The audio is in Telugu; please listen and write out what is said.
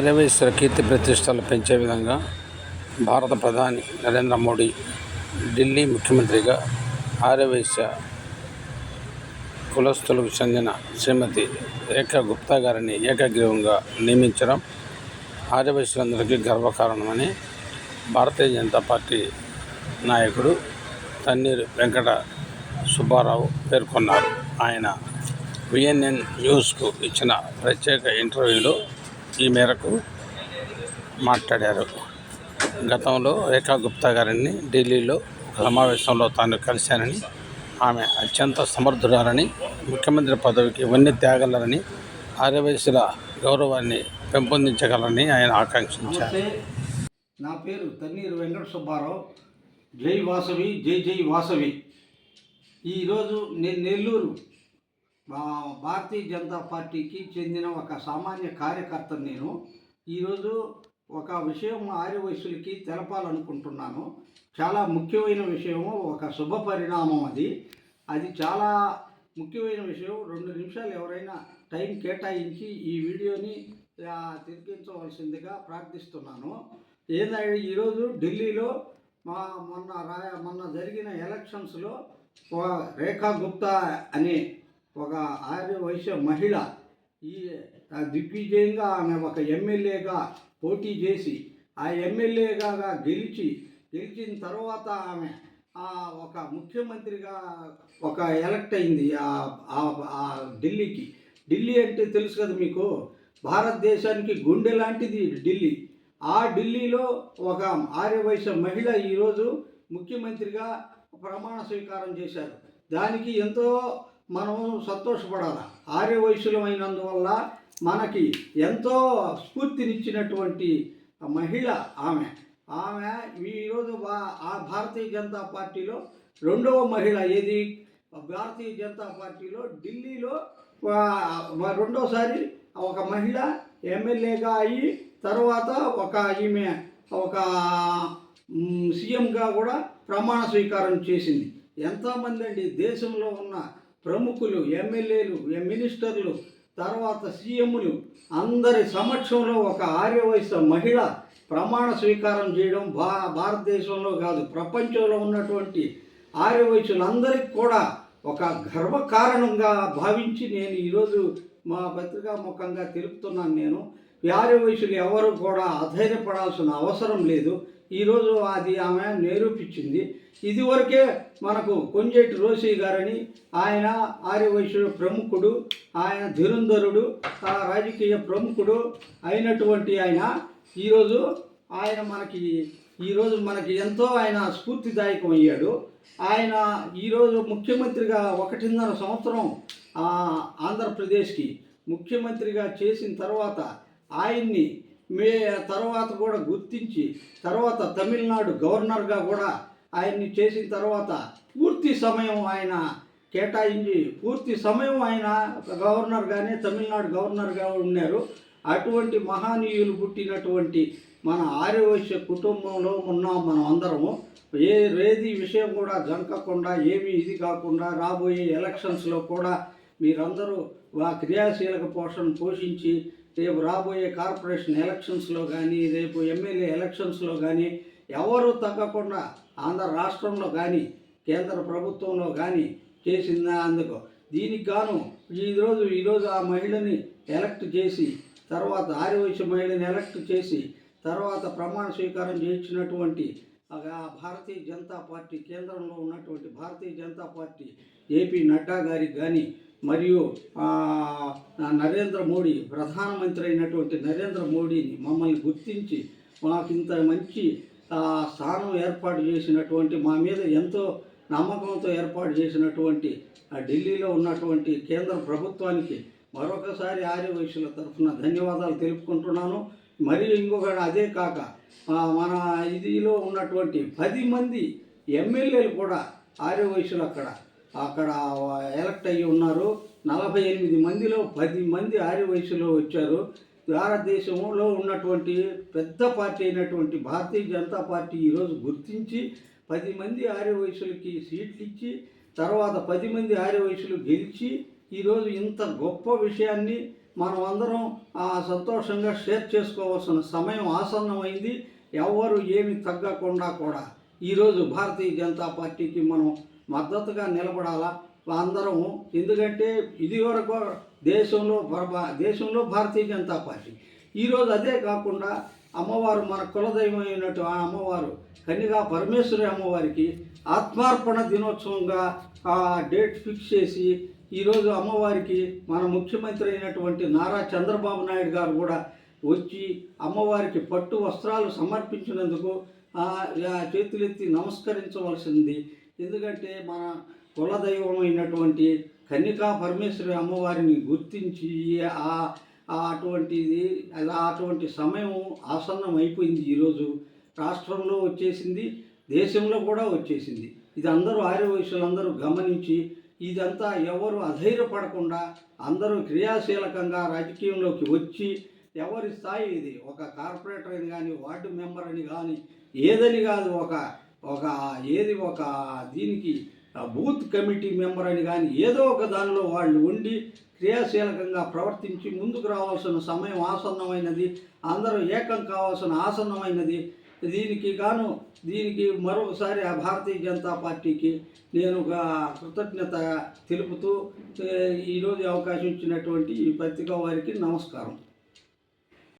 ఆర్యవైశ్వర కీర్తి ప్రతిష్టలు పెంచే విధంగా భారత ప్రధాని నరేంద్ర మోడీ ఢిల్లీ ముఖ్యమంత్రిగా ఆర్యవైశ్య కులస్తులకు చెందిన శ్రీమతి రేఖా గుప్తా గారిని ఏకగ్రీవంగా నియమించడం ఆర్యవైశ్యులందరికీ గర్వకారణమని భారతీయ జనతా పార్టీ నాయకుడు తన్నీరు వెంకట సుబ్బారావు పేర్కొన్నారు. ఆయన విఎన్ఎన్ న్యూస్కు ఇచ్చిన ప్రత్యేక ఇంటర్వ్యూలో ఈ మేరకు మాట్లాడారు. గతంలో రేఖా గుప్తా గారిని ఢిల్లీలో సమావేశంలో తాను కలిశానని ఆమె అత్యంత సమర్థురాలని ముఖ్యమంత్రి పదవికి ఇవన్నీ త్యాగలరని ఆర్యవయసుల గౌరవాన్ని పెంపొందించగలరని ఆయన ఆకాంక్షించారు. నా పేరు తన్నీరు వెంకట సుబ్బారావు. జై వాసవి జై జై వాసవి. ఈరోజు నేను నెల్లూరు భారతీయ జనతా పార్టీకి చెందిన ఒక సామాన్య కార్యకర్త నేను ఈరోజు ఒక విషయం ఆర్యవయసులకి తెలపాలనుకుంటున్నాను. చాలా ముఖ్యమైన విషయము ఒక శుభ పరిణామం అది. అది చాలా ముఖ్యమైన విషయం. రెండు నిమిషాలు ఎవరైనా టైం కేటాయించి ఈ వీడియోని తిరిగించవలసిందిగా ప్రార్థిస్తున్నాను. ఏంటంటే ఈరోజు ఢిల్లీలో మా మొన్న రా మొన్న జరిగిన ఎలక్షన్స్లో రేఖా గుప్తా అనే ఒక ఆర్య వైశ్య మహిళ ఈ దిగ్విజయంగా ఆమె ఒక ఎమ్మెల్యేగా పోటీ చేసి ఆ ఎమ్మెల్యేగా గెలిచి గెలిచిన తర్వాత ఆమె ఆ, ఒక ముఖ్యమంత్రిగా ఒక ఎలక్ట్ అయింది ఆ- ఆ ఢిల్లీకి. ఢిల్లీ అంటే తెలుసు కదా మీకు? భారతదేశానికి గుండె లాంటిది ఢిల్లీ. ఆ ఢిల్లీలో ఒక ఆర్యవైశ్య మహిళ ఈరోజు ముఖ్యమంత్రిగా ప్రమాణ స్వీకారం చేశారు. దానికి ఎంతో మనం సంతోషపడాలి. ఆర్యవైశ్యులమైనందువల్ల మనకి ఎంతో స్ఫూర్తినిచ్చినటువంటి మహిళ ఆమె. ఆమె ఈరోజు ఆ భారతీయ జనతా పార్టీలో రెండవ మహిళ ఏది? భారతీయ జనతా పార్టీలో ఢిల్లీలో రెండోసారి ఒక మహిళ ఎమ్మెల్యేగా అయ్యి తర్వాత ఒక ఈమె ఒక సీఎంగా కూడా ప్రమాణ స్వీకారం చేసింది. ఎంతమంది అండి దేశంలో ఉన్న ప్రముఖులు ఎమ్మెల్యేలు మినిస్టర్లు తర్వాత సీఎంలు అందరి సమక్షంలో ఒక ఆర్యవయస్సు మహిళ ప్రమాణ స్వీకారం చేయడం భా భారతదేశంలో కాదు ప్రపంచంలో ఉన్నటువంటి ఆర్యవయసులందరికీ కూడా ఒక గర్వకారణంగా భావించి నేను ఈరోజు మా పత్రికా ముఖంగా తెలుపుతున్నాను నేను. ఆర్యవయసులు ఎవరు కూడా అధైర్యపడాల్సిన అవసరం లేదు. ఈరోజు అది ఆమె నిరూపించింది. ఇదివరకే మనకు కొంజేటి రోషి గారని ఆయన ఆర్యవైశ్యుడు ప్రముఖుడు ఆయన ధీరంధరుడు ఆ రాజకీయ ప్రముఖుడు అయినటువంటి ఆయన ఈరోజు ఆయన మనకి ఈరోజు మనకి ఎంతో ఆయన స్ఫూర్తిదాయకం అయ్యాడు ఆయన ఈరోజు ముఖ్యమంత్రిగా ఒకటిన్నర సంవత్సరం ఆ, ఆంధ్రప్రదేశ్కి ముఖ్యమంత్రిగా చేసిన తర్వాత ఆయన్ని మే తర్వాత కూడా గుర్తించి తర్వాత తమిళనాడు గవర్నర్గా కూడా ఆయన్ని చేసిన తర్వాత పూర్తి సమయం ఆయన కేటాయించి పూర్తి సమయం ఆయన గవర్నర్గానే తమిళనాడు గవర్నర్గా ఉన్నారు. అటువంటి మహానీయులు పుట్టినటువంటి మన ఆర్యవైశ్య కుటుంబంలో ఉన్నాం మనం అందరము. ఏ రేది విషయం కూడా జంకకుండా ఏమీ ఇది కాకుండా రాబోయే ఎలక్షన్స్లో కూడా మీరందరూ ఆ క్రియాశీలక పోషణ పోషించి రేపు రాబోయే కార్పొరేషన్ ఎలక్షన్స్లో కానీ రేపు ఎమ్మెల్యే ఎలక్షన్స్లో కానీ ఎవరు తగ్గకుండా ఆంధ్ర రాష్ట్రంలో కానీ కేంద్ర ప్రభుత్వంలో కానీ చేసిందా అందుకు. దీనికి గాను ఈరోజు ఈరోజు ఆ మహిళని ఎలక్ట్ చేసి తర్వాత ఆర్యవైశ్య మహిళని ఎలక్ట్ చేసి తర్వాత ప్రమాణ స్వీకారం చేయించినటువంటి ఆ భారతీయ జనతా పార్టీ కేంద్రంలో ఉన్నటువంటి భారతీయ జనతా పార్టీ ఏపీ నడ్డా గారికి కానీ మరియు నరేంద్ర మోడీ ప్రధానమంత్రి అయినటువంటి నరేంద్ర మోడీని మమ్మల్ని గుర్తించి మాకు ఇంత మంచి స్థానం ఏర్పాటు చేసినటువంటి మా మీద ఎంతో నమ్మకంతో ఏర్పాటు చేసినటువంటి ఢిల్లీలో ఉన్నటువంటి కేంద్ర ప్రభుత్వానికి మరొకసారి ఆర్యవైశ్యుల తరఫున ధన్యవాదాలు తెలుపుకుంటున్నాను. మరియు ఇంకొకటి అదే కాక మన ఇదిలో ఉన్నటువంటి పది మంది ఎమ్మెల్యేలు కూడా ఆర్యవైశ్యులు అక్కడ. అక్కడ ఎలక్ట్ అయ్యి ఉన్నారు. నలభై ఎనిమిది మందిలో పది మంది ఆర్యవైశ్యులు వచ్చారు. భారతదేశంలో ఉన్నటువంటి పెద్ద పార్టీ అయినటువంటి భారతీయ జనతా పార్టీ ఈరోజు గుర్తించి పది మంది ఆర్యవైశ్యులకి సీట్లు ఇచ్చి తర్వాత పది మంది ఆర్యవైశ్యులు గెలిచి ఈరోజు ఇంత గొప్ప విషయాన్ని మనం అందరం సంతోషంగా షేర్ చేసుకోవాల్సిన సమయం ఆసన్నమైంది. ఎవరు ఏమి తగ్గకుండా కూడా ఈరోజు భారతీయ జనతా పార్టీకి మనం మద్దతుగా నిలబడాలా? అందరం ఎందుకంటే ఇది వరకు దేశంలో దేశంలో భారతీయ జనతా పార్టీ. ఈరోజు అదే కాకుండా అమ్మవారు మన కులదైవమైనట్టు ఆ అమ్మవారు కన్యగా పరమేశ్వరి అమ్మవారికి ఆత్మార్పణ దినోత్సవంగా ఆ డేట్ ఫిక్స్ చేసి ఈరోజు అమ్మవారికి మన ముఖ్యమంత్రి అయినటువంటి నారా చంద్రబాబు నాయుడు గారు కూడా వచ్చి అమ్మవారికి పట్టు వస్త్రాలు సమర్పించినందుకు చేతులెత్తి నమస్కరించవలసింది. ఎందుకంటే మన కులదైవమైనటువంటి కన్యకా పరమేశ్వరి అమ్మవారిని గుర్తించి ఆ ఆ అటువంటిది అలా అటువంటి సమయం ఆసన్నం అయిపోయింది ఈరోజు. రాష్ట్రంలో వచ్చేసింది దేశంలో కూడా వచ్చేసింది. ఇది అందరూ ఆర్యవయసులందరూ గమనించి ఇదంతా ఎవరు అధైర్యపడకుండా అందరూ క్రియాశీలకంగా రాజకీయంలోకి వచ్చి ఎవరి స్థాయి ఇది? ఒక కార్పొరేటర్ అని కానీ వార్డు మెంబర్ అని కానీ ఏదని కాదు ఒక ఒక ఏది ఒక దీనికి బూత్ కమిటీ మెంబర్ అని కానీ ఏదో ఒక దానిలో వాళ్ళు ఉండి క్రియాశీలకంగా ప్రవర్తించి ముందుకు రావాల్సిన సమయం ఆసన్నమైనది అందరూ ఏకం కావాల్సిన ఆసన్నమైనది. దీనికి గాను దీనికి మరొకసారి ఆ భారతీయ జనతా పార్టీకి నేను ఒక కృతజ్ఞత తెలుపుతూ ఈరోజు అవకాశం ఇచ్చినటువంటి ఈ పత్రిక వారికి నమస్కారం.